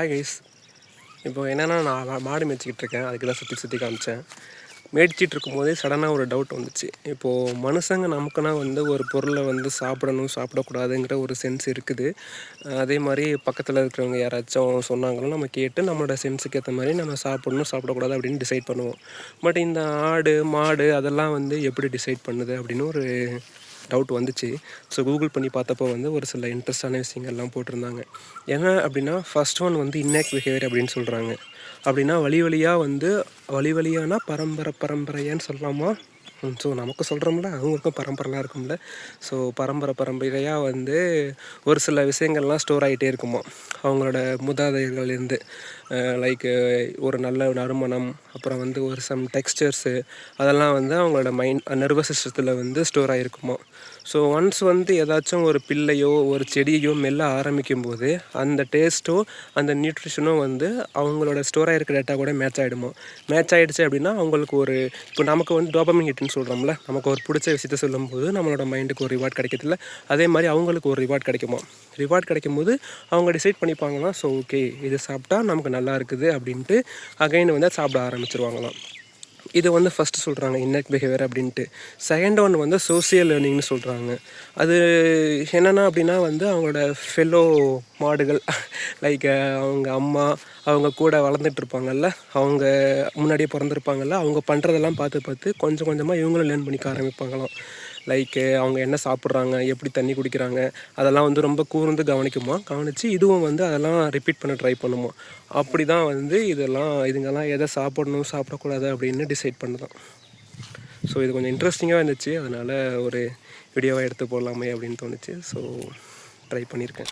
Hi guys இப்போ என்னென்னா நான் மாடு மேய்ச்சிக்கிட்டு இருக்கேன் அதுக்கு தான் சுற்றி சுற்றி காமிச்சேன். மேய்ச்சிட்டு இருக்கும்போதே சடனாக ஒரு டவுட் வந்துச்சு. இப்போது மனுஷங்க நமக்குன்னா வந்து ஒரு பொருளை வந்து சாப்பிடணும் சாப்பிடக்கூடாதுங்கிற ஒரு சென்ஸ் இருக்குது. அதே மாதிரி பக்கத்தில் இருக்கிறவங்க யாராச்சும் சொன்னாங்களும் நம்ம கேட்டு நம்மளோட சென்ஸுக்கு ஏற்ற மாதிரி நம்ம சாப்பிடணும் சாப்பிடக்கூடாது அப்படின்னு டிசைட் பண்ணுவோம். பட் இந்த ஆடு மாடு அதெல்லாம் வந்து எப்படி டிசைட் பண்ணுது அப்படின்னு ஒரு டவுட் வந்துச்சு. ஸோ கூகுள் பண்ணி பார்த்தப்போ வந்து ஒரு சில இன்ட்ரெஸ்டான விஷயங்கள்லாம் போட்டிருந்தாங்க. என்ன அப்படின்னா ஃபர்ஸ்ட் ஒன் வந்து இன்னேக் பிஹேவியர் அப்படின்னு சொல்கிறாங்க அப்படின்னா வழி வழியாக வந்து வழி வழியானா பரம்பரை பரம்பரையான்னு சொல்லலாமா? ஸோ நமக்கு சொல்கிறோம்ல அவங்களுக்கும் பரம்பரைலாம் இருக்கும்ல. ஸோ பரம்பரை பரம்பரையாக வந்து ஒரு சில விஷயங்கள்லாம் ஸ்டோர் ஆகிட்டே இருக்குமா? அவங்களோட முதாதையர்கள்லேருந்து லைக் ஒரு நல்ல நறுமணம் அப்புறம் வந்து ஒரு சம் டெக்ஸ்டர்ஸு அதெல்லாம் வந்து அவங்களோட மைண்ட் நர்வஸ் சிஸ்டத்தில் வந்து ஸ்டோர் ஆகிருக்குமா ஸோ ஒன்ஸ் வந்து ஏதாச்சும் ஒரு பிள்ளையோ ஒரு செடியோ மெல்ல ஆரம்பிக்கும் போது அந்த டேஸ்ட்டோ அந்த நியூட்ரிஷனோ வந்து அவங்களோட ஸ்டோர் ஆகிருக்க டேட்டா கூட மேட்ச் ஆகிடுமா மேட்ச் ஆகிடுச்சு அப்படின்னா அவங்களுக்கு ஒரு இப்போ நமக்கு வந்து டோபமின் ஹிட்னு சொல்கிறோம்ல நமக்கு ஒரு பிடிச்ச விஷயத்த சொல்லும்போது நம்மளோட மைண்டுக்கு ஒரு ரிவார்ட் கிடைக்கிறதில்ல. அதே மாதிரி அவங்களுக்கு ஒரு ரிவார்ட் கிடைக்குமா? ரிவார்ட் கிடைக்கும் போது அவங்க டிசைட் பண்ணிப்பாங்களாம் ஸோ ஓகே இது சாப்பிட்டா நமக்கு நல்லா இருக்குது அப்படின்ட்டு அகைன் வந்து சாப்பிட ஆரம்பிச்சிருவாங்களாம். இது வந்து ஃபஸ்ட்டு சொல்கிறாங்க இன்னக் பிஹேவியர் அப்படின்ட்டு. செகண்ட் ஒன் வந்து சோசியல் லேர்னிங்னு சொல்கிறாங்க அது என்னென்னா அப்படின்னா வந்து அவங்களோட ஃபெல்லோ மாடுகள் லைக் அவங்க அம்மா அவங்க கூட வளர்ந்துட்டு இருப்பாங்கல்ல அவங்க முன்னாடியே பிறந்திருப்பாங்கல்ல அவங்க பண்ணுறதெல்லாம் பார்த்து பார்த்து கொஞ்சம் கொஞ்சமாக இவங்களும் லேர்ன் பண்ணிக்க ஆரம்பிப்பாங்களாம். லைக்கு அவங்க என்ன சாப்பிட்றாங்க எப்படி தண்ணி குடிக்கிறாங்க அதெல்லாம் வந்து ரொம்ப கூர்ந்து கவனிக்குமா? கவனித்து இதுவும் வந்து அதெல்லாம் ரிப்பீட் பண்ண ட்ரை பண்ணுமா? அப்படி தான் வந்து இதெல்லாம் இதுங்கெல்லாம் எதை சாப்பிடணும் சாப்பிடக்கூடாது அப்படின்னு டிசைட் பண்ணுதான் ஸோ இது கொஞ்சம் இன்ட்ரெஸ்டிங்காக இருந்துச்சு. அதனால் ஒரு வீடியோவாக எடுத்து போடலாமே அப்படின்னு தோணுச்சு. ஸோ ட்ரை பண்ணியிருக்கேன்